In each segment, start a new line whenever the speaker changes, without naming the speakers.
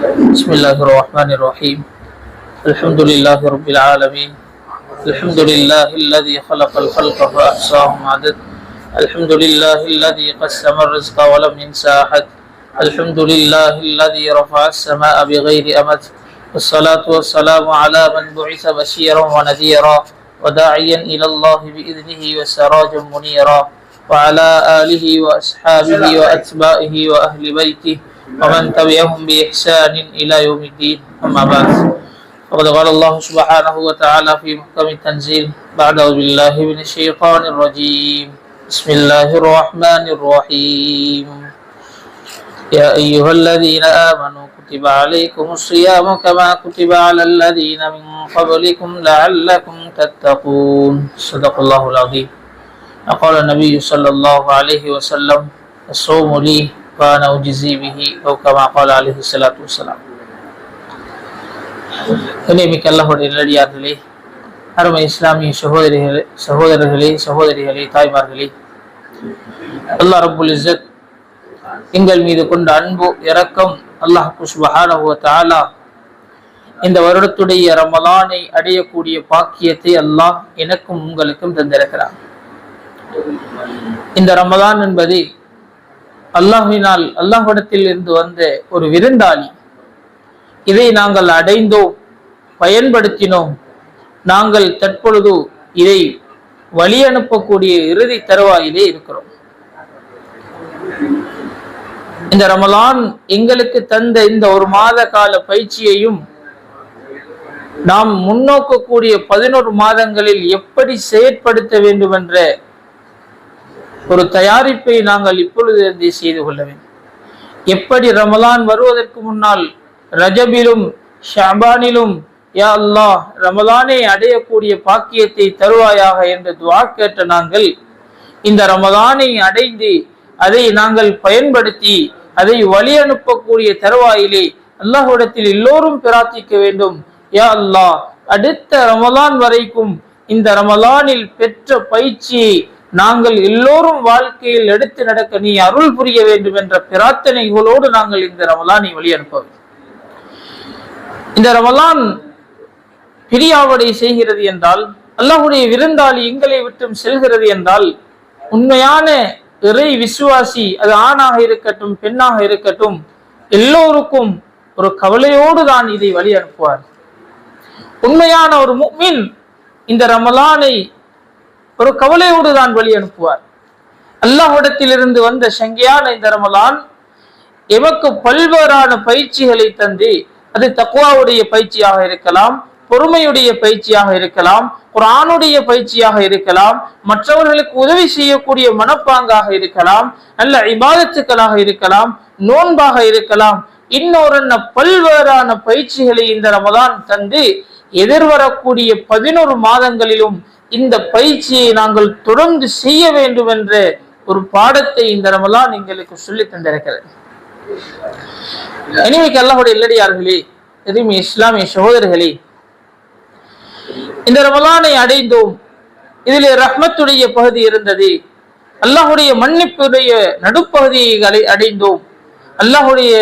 بسم الله الرحمن الرحيم. الحمد لله رب العالمين. الحمد لله الذي خلق الخلق فأحصاهم عدد. الحمد لله الذي قسم الرزق ولم ينسى أحد. الحمد لله الذي رفع السماء بغير أمد. والصلاة والسلام على من بعث بشيرا ونذيرا وداعيا إلى الله بإذنه وسراجا منيرا. وعلى آله وأصحابه وأتباعه وأهل بيته ومن تبعهم بإحسان إلى يوم الدين. أما بعد فقد قال الله سبحانه وتعالى في محكم التنزيل بعد أعوذ بالله من الشيطان الرجيم. بسم الله الرحمن الرحيم. يا أيها الذين آمنوا كتب عليكم الصيام كما كتب على الذين من قبلكم لعلكم تتقون. صدق الله العظيم. قال النبي صلى الله عليه وسلم الصوم لي وأنا أجزي به أو كما قال عليه الصلاة والسلام இணைமிக்க அல்லாஹுடைய நல்லடியார்களே அருமை இஸ்லாமிய சகோதரிகளே சகோதரர்களே சகோதரிகளே தாய்மார்களே அல்லாஹ் ரப்புல் இஸ்ஸத் எங்கள் மீது கொண்ட அன்பு இரக்கம் அல்லாஹ் சுபஹானஹு வ தஆலா இந்த வருடத்துடைய ரமலானை அடையக்கூடிய பாக்கியத்தை அல்லாஹ் எனக்கும் உங்களுக்கும் தந்திருக்கிறார் இந்த ரமலான் என்பது அல்லாஹினால் அல்லாஹிடத்தில் இருந்து வந்த ஒரு விருந்தாளி. இதை நாங்கள் அடைந்தோம் பயன்படுத்தினோம். நாங்கள் தற்பொழுது இதை வழி அனுப்பக்கூடிய இறுதி தருவாயிலே இருக்கிறோம். இந்த ரமலான் எங்களுக்கு தந்த இந்த ஒரு மாத கால பயிற்சியையும் நாம் முன்னோக்கக்கூடிய பதினோரு மாதங்களில் எப்படி செயற்படுத்த வேண்டும் என்ற ஒரு தயாரிப்பை நாங்கள் இப்பொழுது இருந்தே செய்து கொள்ள வேண்டும். எப்படி ரமலான் வருவதற்கு முன்னால் ரஜபிலும் ஷாபானிலும் யா அல்லாஹ் ரமலானை அடையக்கூடிய பாக்கியத்தை தருவாயாக என்று துவா கேட்ட நாங்கள் இந்த ரமலானை அடைந்து அதை நாங்கள் பயன்படுத்தி அதை வழி அனுப்பக்கூடிய தருவாயிலே அல்லாஹ்விடத்தில் எல்லோரும் பிரார்த்திக்க வேண்டும். யா அல்லாஹ் அடுத்த ரமலான் வரைக்கும் இந்த ரமலானில் பெற்ற பயிற்சியை நாங்கள் எல்லோரும் வாழ்க்கையில் எடுத்து நடக்க நீ அருள் புரிய வேண்டும் என்ற பிரார்த்தனைகளோடு நாங்கள் இந்த ரமலானை வழி அனுப்ப இந்த ரமலான் பிரியாவடை செய்கிறது என்றால் அல்லாஹுடைய விருந்தாளி எங்களை விட்டும் செல்கிறது என்றால் உண்மையான இறை விசுவாசி அது ஆணாக இருக்கட்டும் பெண்ணாக இருக்கட்டும் எல்லோருக்கும் ஒரு கவலையோடு தான் இதை வழி அனுப்புவார் உண்மையான ஒரு முக்மின் இந்த ரமலானை ஒரு கவலையோடு தான் வழி அனுப்புவார். அல்லாஹிடத்திலிருந்து வந்த சங்கையான இந்த ரமலான் எமக்கு பல்வேறான பயிற்சிகளை தந்து அது தக்குவாவுடைய பயிற்சியாக இருக்கலாம் பொறுமையுடைய பயிற்சியாக இருக்கலாம் குரானுடைய பயிற்சியாக இருக்கலாம் மற்றவர்களுக்கு உதவி செய்யக்கூடிய மனப்பாங்காக இருக்கலாம் நல்ல இபாதத்துக்களாக இருக்கலாம் நோன்பாக இருக்கலாம் இன்னொரு பல்வேறான பயிற்சிகளை இந்த ரமதான் தந்து எதிர்வரக்கூடிய பதினோரு மாதங்களிலும் இந்த பயிற்சியை நாங்கள் தொடர்ந்து செய்ய வேண்டும் என்ற ஒரு பாடத்தை இந்த ரமலான் எங்களுக்கு சொல்லி தந்திருக்கிறது. இனிமைக்கு அல்லாஹுடைய இல்லடியார்களே எதுவுமே இஸ்லாமிய சகோதரர்களே இந்த ரமலானை அடைந்தோம். இதில் ரஹ்மத்துடைய பகுதி இருந்தது. அல்லாஹுடைய மன்னிப்புடைய நடுப்பகுதியை அடைந்தோம். அல்லாஹுடைய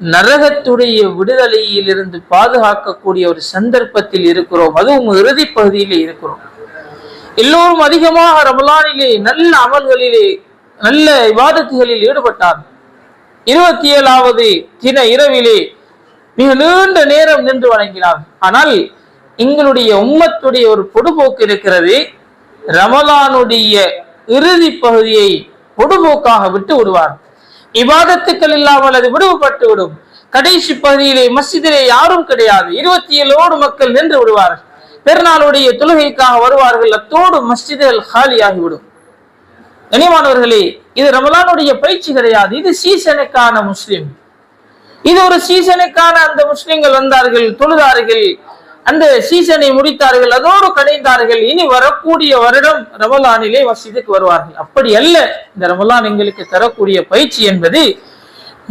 நரகத்துடைய விடுதலையில் இருந்து பாதுகாக்கக்கூடிய ஒரு சந்தர்ப்பத்தில் இருக்கிறோம். அதுவும் இறுதி பகுதியிலே இருக்கிறோம். எல்லோரும் அதிகமாக ரமலானிலே நல்ல அமல்களிலே நல்ல விவாதத்துகளில் ஈடுபட்டார் இருபத்தி ஏழாவது தின இரவிலே மிக நீண்ட நேரம் நின்று வணங்கினார் ஆனால் எங்களுடைய உம்மத்துடைய ஒரு பொடுபோக்கு இருக்கிறது ரமலானுடைய இறுதி பகுதியை பொடுபோக்காக விட்டு விடுவார் இவாதத்துக்கள் இல்லாமல் அது விடுபட்டு விடும். கடைசி பகுதியிலே மஸ்ஜிதிலே யாரும் கிடையாது. இருபத்தி ஏழோடு மக்கள் நின்று விடுவார்கள். பெருநாளுடைய தொழுகைக்காக வருவார்கள். அத்தோடு மஸ்ஜிதுகள் காலியாகிவிடும். கனிமானவர்களே இது ரமலானுடைய பயிற்சி கிடையாது. இது சீசனுக்கான முஸ்லிம். இது ஒரு சீசனுக்கான அந்த முஸ்லிம்கள் வந்தார்கள் தொழுதார்கள். அந்த சீசனை முடித்தார்கள் அதோடு கடைந்தார்கள். இனி வரக்கூடிய வருடம் ரமலானிலே வசதிக்கு வருவார்கள். அப்படி அல்ல இந்த ரமலான் எங்களுக்கு தரக்கூடிய பயிற்சி என்பது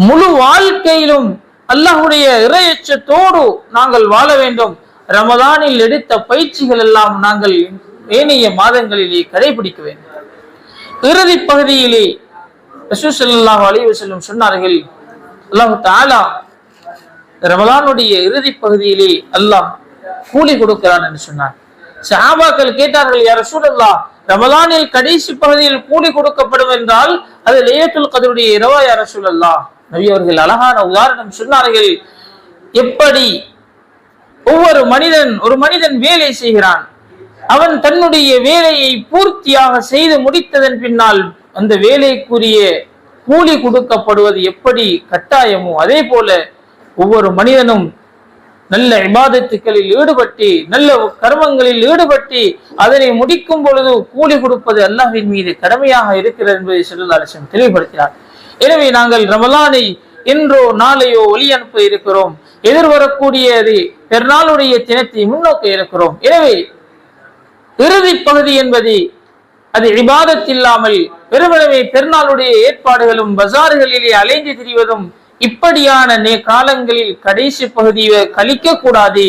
முழு வாழ்க்கையிலும் அல்லாஹுடைய இறையச்சத்தோடு நாங்கள் வாழ வேண்டும். ரமலானில் எடுத்த பயிற்சிகள் எல்லாம் நாங்கள் ஏனைய மாதங்களிலே கடைபிடிக்க வேண்டும். இறுதி பகுதியிலே ரசூ அழிவு செல்லும் சொன்னார்கள் அல்லாஹு தாலா ரமலானுடைய இறுதி பகுதியிலே அல்லாஹ் கூலி கொடுக்கிறான் என்று சொன்னான். சஹாபாக்கள் கேட்டார்கள் யார் சூழல்லா ரமலானில் கடைசி பகுதியில் கூலி கொடுக்கப்படும் என்றால் அது லேயத்துல் கதருடைய இரவா யார் சூழல்லா நபி அவர்கள் அழகான உதாரணம் சொன்னார்கள். எப்படி? ஒவ்வொரு மனிதன் ஒரு மனிதன் வேலை செய்கிறான். அவன் தன்னுடைய வேலையை பூர்த்தியாக செய்து முடித்ததன் பின்னால் அந்த வேலைக்குரிய கூலி கொடுக்கப்படுவது எப்படி கட்டாயமோ அதே போல ஒவ்வொரு மனிதனும் நல்ல இபாதத்துக்களில் ஈடுபட்டு நல்ல கர்மங்களில் ஈடுபட்டு அதனை முடிக்கும் பொழுது கூலி கொடுப்பது அல்லாஹின் மீது கடமையாக இருக்கிறது என்பதை செல்லலாலட்சம் தெளிவுபடுத்தினார். எனவே நாங்கள் ரமலானை இன்றோ நாளையோ ஒளி அனுப்ப இருக்கிறோம். எதிர்வரக்கூடியது பெருநாளுடைய தினத்தை முன்னோக்க இருக்கிறோம். எனவே இறுதி பகுதி என்பது அது இபாதத் இல்லாமல் வெறுமனவே பெருநாளுடைய ஏற்பாடுகளும் பஜார்களிலே அலைந்து திரிவதும் இப்படியான நே காலங்களில் கடைசி பகுதியை கழிக்க கூடாது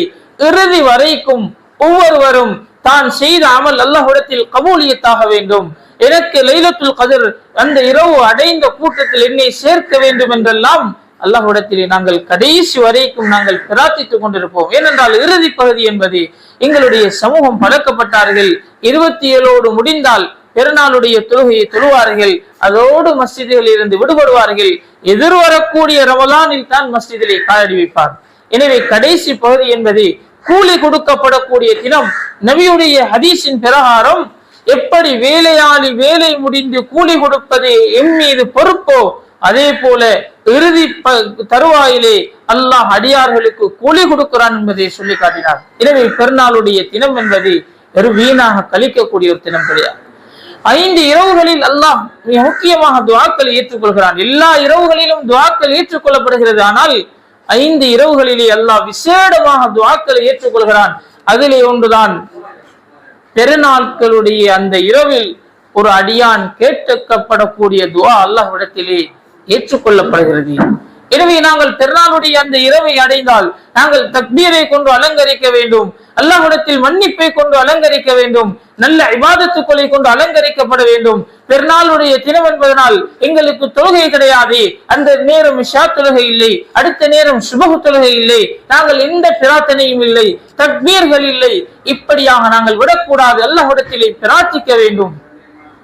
இறுதி வரைக்கும் ஒவ்வொருவரும் தான் செய்த அமல் அல்லாஹ்விடத்தில் கபூலியத்தாக வேண்டும். எனக்கு லைலத்துல் கதிர் அந்த இரவு அடைந்த கூட்டத்தில் என்னை சேர்க்க வேண்டும் என்றெல்லாம் அல்லாஹ்விடத்திலே நாங்கள் கடைசி வரைக்கும் நாங்கள் பிரார்த்தித்துக் கொண்டிருப்போம். ஏனென்றால் இறுதி பகுதி என்பது எங்களுடைய சமூகம் பழக்கப்பட்டார்கள். இருபத்தி ஏழோடு முடிந்தால் பெருநாளுடைய தொழுகையை தொழுவார்கள். அதோடு மஸ்ஜிதில் இருந்து விடுபடுவார்கள். எதிர்வரக்கூடிய ரமலானில் தான் மஸ்ஜிதிலே காலடி வைப்பார் எனவே கடைசி பகுதி என்பது கூலி கொடுக்கப்படக்கூடிய தினம். நபியுடைய ஹதீஸின் பிரகாரம் எப்படி வேலையாளி வேலை முடிந்து கூலி கொடுப்பது எம் மீது பொறுப்போ அதே போல இறுதி ப- தருவாயிலே அல்லாஹ் அடியார்களுக்கு கூலி கொடுக்கிறான் என்பதை சொல்லி காட்டினார் எனவே பெருநாளுடைய தினம் என்பது வெறும் வீணாக கழிக்கக்கூடிய ஒரு தினம் கிடையாது. ஐந்து இரவுகளில் அல்லாஹ் மிக முக்கியமாக துவாக்களை ஏற்றுக்கொள்கிறான். எல்லா இரவுகளிலும் துவாக்கள் ஏற்றுக்கொள்ளப்படுகிறது. ஆனால் ஐந்து இரவுகளிலே அல்லாஹ் விசேடமாக துவாக்களை ஏற்றுக்கொள்கிறான். அதிலே ஒன்றுதான் பெருநாட்களுடைய அந்த இரவில் ஒரு அடியான் கேட்கப்படக்கூடிய துவா அல்லாஹ்விடத்திலே ஏற்றுக்கொள்ளப்படுகிறது. எனவே நாங்கள் பெருநாளுடைய அந்த இரவை அடைந்தால் நாங்கள் தக்பீரை கொண்டு அலங்கரிக்க வேண்டும். அல்லாஹ்விடத்தில் மன்னிப்பை கொண்டு அலங்கரிக்க வேண்டும். நல்ல விவாதத்துக்களை கொண்டு அலங்கரிக்கப்பட வேண்டும். பெருநாளுடைய தினம் என்பதனால் எங்களுக்கு தொழுகை கிடையாது. அந்த நேரம் ஷா தொழுகை இல்லை. அடுத்த நேரம் சுபகு தொழுகை இல்லை. நாங்கள் எந்த பிரார்த்தனையும் இல்லை. தக்பீர்கள் இல்லை. இப்படியாக நாங்கள் விடக்கூடாது. அல்லாஹ்விடத்திலே பிரார்த்திக்க வேண்டும்.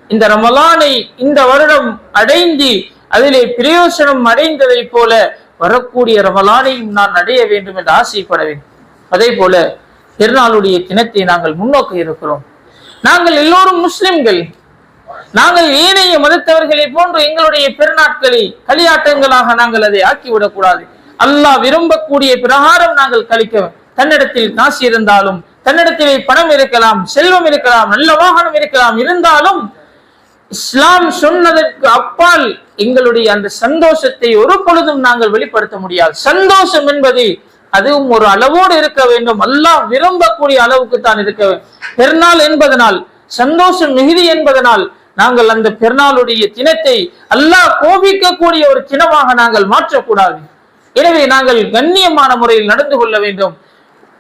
இந்த ரமலானை இந்த வருடம் அடைந்து அதிலே பிரயோசனம் அடைந்ததை போல வரக்கூடிய ரமலானையும் நான் அடைய வேண்டும் என்று ஆசைப்பட வேண்டும். அதே போல திருநாளுடைய தினத்தை நாங்கள் முன்னோக்க இருக்கிறோம். நாங்கள் எல்லோரும் முஸ்லிம்கள். நாங்கள் ஏனைய மதத்தவர்களை போன்று எங்களுடைய பெருநாட்களை களியாட்டங்களாக நாங்கள் அதை ஆக்கிவிடக்கூடாது. அல்லாஹ் விரும்பக்கூடிய பிரகாரம் நாங்கள் கழிக்க தன்னிடத்தில் காசு இருந்தாலும் தன்னிடத்திலே பணம் இருக்கலாம் செல்வம் இருக்கலாம் நல்ல வாகனம் இருக்கலாம் இருந்தாலும் இஸ்லாம் சொன்னதற்கு அப்பால் எங்களுடைய அந்த சந்தோஷத்தை ஒரு பொழுதும் நாங்கள் வெளிப்படுத்த முடியாது. சந்தோஷம் என்பது அதுவும் ஒரு அளவோடு இருக்க வேண்டும். எல்லாம் விரும்பக்கூடிய அளவுக்கு தான் இருக்க வேண்டும். பெருநாள் என்பதனால் சந்தோஷம் மிகுதி என்பதனால் நாங்கள் அந்த பெருநாளுடைய தினத்தை அல்லாஹ் கோபிக்கக்கூடிய ஒரு தினமாக நாங்கள் மாற்றக்கூடாது. எனவே நாங்கள் கண்ணியமான முறையில் நடந்து கொள்ள வேண்டும்.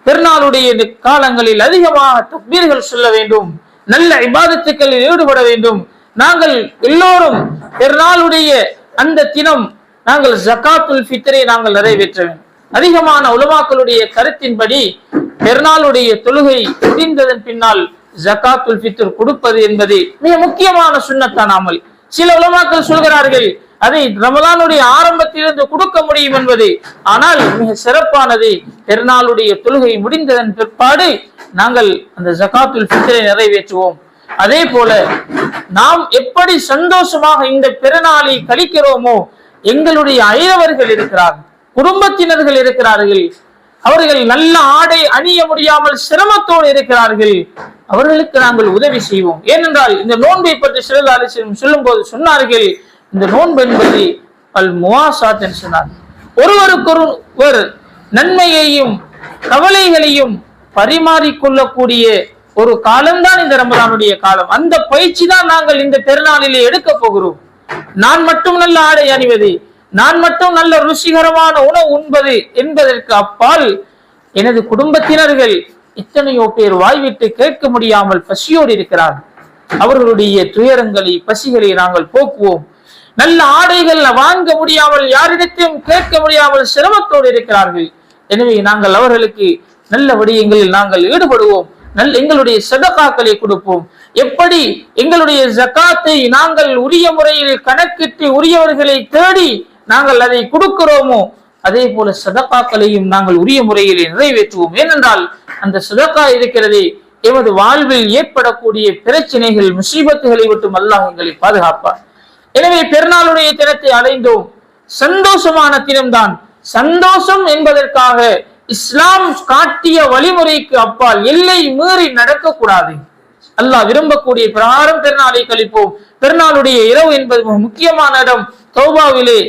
பெருநாளுடைய காலங்களில் அதிகமாக தக்பீர்கள் சொல்ல வேண்டும். நல்ல இபாதத்துக்களில் ஈடுபட வேண்டும். நாங்கள் எல்லோரும் பெருநாளுடைய அந்த தினம் நாங்கள் ஜக்காத்துல் ஃபித்ரை நாங்கள் நிறைவேற்ற வேண்டும். அதிகமான உலமாக்களுடைய கருத்தின்படி பெருநாளுடைய தொழுகை முடிந்ததன் பின்னால் ஜகாத்துல் ஃபித்ர் கொடுப்பது என்பது மிக முக்கியமான சுண்ணத்தான் அமல். சில உலமாக்கள் சொல்கிறார்கள் அதை ரமலானுடைய ஆரம்பத்திலிருந்து கொடுக்க முடியும் என்பது. ஆனால் மிக சிறப்பானது பெருநாளுடைய தொழுகை முடிந்ததன் பிற்பாடு நாங்கள் அந்த ஜகாத்துல் பித்தரை நிறைவேற்றுவோம். அதே போல நாம் எப்படி சந்தோஷமாக இந்த பெருநாளை கழிக்கிறோமோ எங்களுடைய அயலவர்கள் இருக்கிறார்கள். குடும்பத்தினர்கள் இருக்கிறார்கள். அவர்கள் நல்ல ஆடை அணிய முடியாமல் சிரமத்தோடு இருக்கிறார்கள். அவர்களுக்கு நாங்கள் உதவி செய்வோம். ஏனென்றால் இந்த நோன்பை பற்றி சிறந்தாலி சொல்லும் போது சொன்னார்கள். இந்த நோன்பு என்பது அல் முவாசாத் என்று சொன்னார். ஒருவருக்கொருவர் நன்மையையும் கவலைகளையும் பரிமாறிக்கொள்ளக்கூடிய ஒரு காலம்தான் இந்த ரமலானுடைய காலம். அந்த பயிற்சி தான் நாங்கள் இந்த பெருநாளிலே எடுக்க போகிறோம். நான் மட்டும் நல்ல ஆடை அணிவது நான் மட்டும் நல்ல ருசிகரமான உணவு உண்பது என்பதற்கு அப்பால் எனது குடும்பத்தினர்கள் இத்தனையோ பேர் வாய்விட்டு கேட்க முடியாமல் பசியோடு இருக்கிறார்கள். அவர்களுடைய துயரங்களை பசிகளை நாங்கள் போக்குவோம். நல்ல ஆடைகள் வாங்க முடியாமல் யாரிடத்தையும் கேட்க முடியாமல் சிரமத்தோடு இருக்கிறார்கள். எனவே நாங்கள் அவர்களுக்கு நல்ல விடயங்களில் நாங்கள் ஈடுபடுவோம். நல் எங்களுடைய சதகாக்களை கொடுப்போம். எப்படி? எங்களுடைய ஜகாத்தை நாங்கள் உரிய முறையில் கணக்கிட்டு உரியவர்களை தேடி நாங்கள் அதை கொடுக்கிறோமோ அதே போல சதகாக்களையும் நாங்கள் உரிய முறையில் நிறைவேற்றுவோம். ஏனென்றால் அந்த சதகா இருக்கிறதே எமது வாழ்வில் ஏற்படக்கூடிய பிரச்சனைகள் முசீபத்துகளை விட்டும் அல்லாஹ் எங்களை பாதுகாப்பார். எனவே பெருநாளுடைய தினத்தை அடைந்தோம். சந்தோஷமான தினம்தான். சந்தோஷம் என்பதற்காக இஸ்லாம் காட்டிய வழிமுறைக்கு அப்பால் எல்லை மீறி நடக்கக்கூடாது. அல்லாஹ் விரும்பக்கூடிய பிரகாரம் பெருநாளை கழிப்போம். பெருநாளுடைய இரவு என்பது முக்கியமான இடம். தௌபாவிலே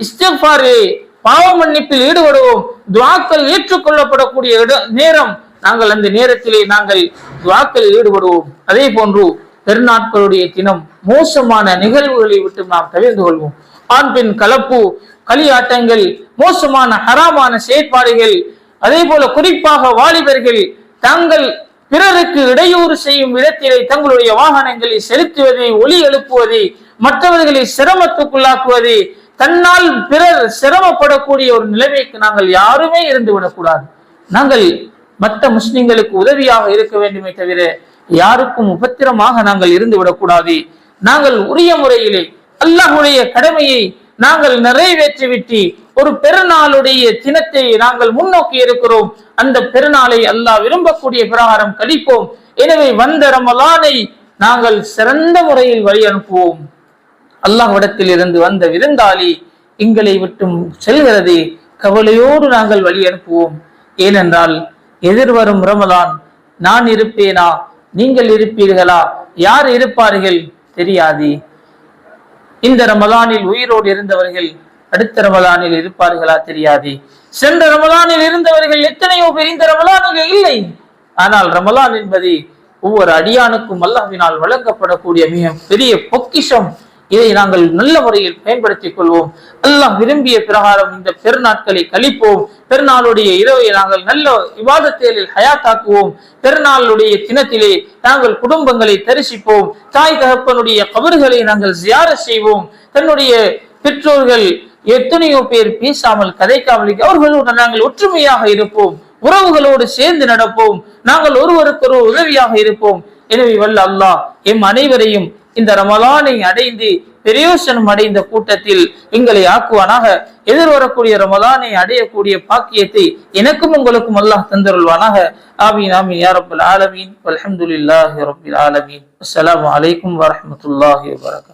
இஸ்திஃபாரிலே பாவ மன்னிப்பில் ஈடுபடுவோம். துவாக்கள் ஏற்றுக்கொள்ளப்படக்கூடிய இடம் நேரம். நாங்கள் அந்த நேரத்திலே நாங்கள் துவாக்கள் ஈடுபடுவோம். அதே போன்று பெருநாட்களுடைய தினம் மோசமான நிகழ்வுகளை விட்டு நாம் தவிர்த்து கொள்வோம். ஆண் பெண் கலப்பு களியாட்டங்கள் மோசமான ஹராமான செயற்பாடுகள் அதே போல குறிப்பாக வாலிபர்கள் தங்கள் பிறருக்கு இடையூறு செய்யும் விதத்திலே தங்களுடைய வாகனங்களை செலுத்துவதை ஒலி எழுப்புவதை மற்றவர்களை சிரமத்துக்குள்ளாக்குவதை தன்னால் பிறர் சிரமப்படக்கூடிய ஒரு நிலைமைக்கு நாங்கள் யாருமே இருந்து விடக்கூடாது. நாங்கள் மற்ற முஸ்லிம்களுக்கு உதவியாக இருக்க வேண்டுமே தவிர யாருக்கும் உபத்திரமாக நாங்கள் இருந்து விடக்கூடாது. நாங்கள் உரிய முறையிலே அல்லாஹுடைய கடமையை நாங்கள் நிறைவேற்றிவிட்டு ஒரு பெருநாளுடைய தினத்தை நாங்கள் முன்னோக்கி இருக்கிறோம். அந்த பெருநாளை அல்லாஹ் விரும்பக்கூடிய பிரகாரம் கழிப்போம். எனவே வந்த ரமலானை நாங்கள் சிறந்த முறையில் வழி அனுப்புவோம். அல்லாஹ்விடத்தில் இருந்து வந்த விருந்தாளி எங்களை விட்டும் செல்கிறது. கவலையோடு நாங்கள் வழி அனுப்புவோம். ஏனென்றால் எதிர்வரும் ரமலான் நான் இருப்பேனா? நீங்கள் இருப்பீர்களா? யார் இருப்பார்கள்? தெரியாது. இந்த ரமலானில் உயிரோடு இருந்தவர்கள் அடுத்த ரமலானில் இருப்பார்களா? தெரியாது. சென்ற ரமலானில் இருந்தவர்கள் எத்தனையோ பேர் இந்த ரமலானில் இல்லை. ஆனால் ரமலான் என்பது ஒவ்வொரு அடியானுக்கும் அல்லாஹினால் வழங்கப்படக்கூடிய மிக பெரிய பொக்கிஷம். இதை நாங்கள் நல்ல முறையில் பயன்படுத்திக் கொள்வோம். அல்லாஹ் விரும்பிய பிரகாரம் இந்த பெருநாட்களை கழிப்போம். பெருநாளுடைய இரவை நாங்கள் நல்ல விவாதத்தேலில் ஹயாத்தாக்குவோம். பெருநாளுடைய தினத்திலே நாங்கள் குடும்பங்களை தரிசிப்போம். தாய் தகப்பனுடைய கபறுகளை நாங்கள் ஜியார செய்வோம். தன்னுடைய பெற்றோர்கள் எத்தனையோ பேர் பேசாமல் கதைக்காமல் அவர்களுடன் அவர்களோடு நாங்கள் ஒற்றுமையாக இருப்போம். உறவுகளோடு சேர்ந்து நடப்போம். நாங்கள் ஒருவருக்கொரு உதவியாக இருப்போம். எனவே வல்ல அல்லாஹ் எம் அனைவரையும் இந்த ரமலானை அடைந்து பிரயோசனம் அடைந்த கூட்டத்தில் எங்களை ஆக்குவானாக. எதிர்வரக்கூடிய ரமலானை அடையக்கூடிய பாக்கியத்தை எனக்கும் உங்களுக்கும் அல்லாஹ் தந்தருள்வானாக. ஆமீன் ஆமீன். யா ரப்பல் ஆலமீன். அலமதுல்லாஹி ரபில் ஆலமீன். அஸ்லாம் அலைக்கும் வரமத்துல்லாஹி வபரகாத்துஹு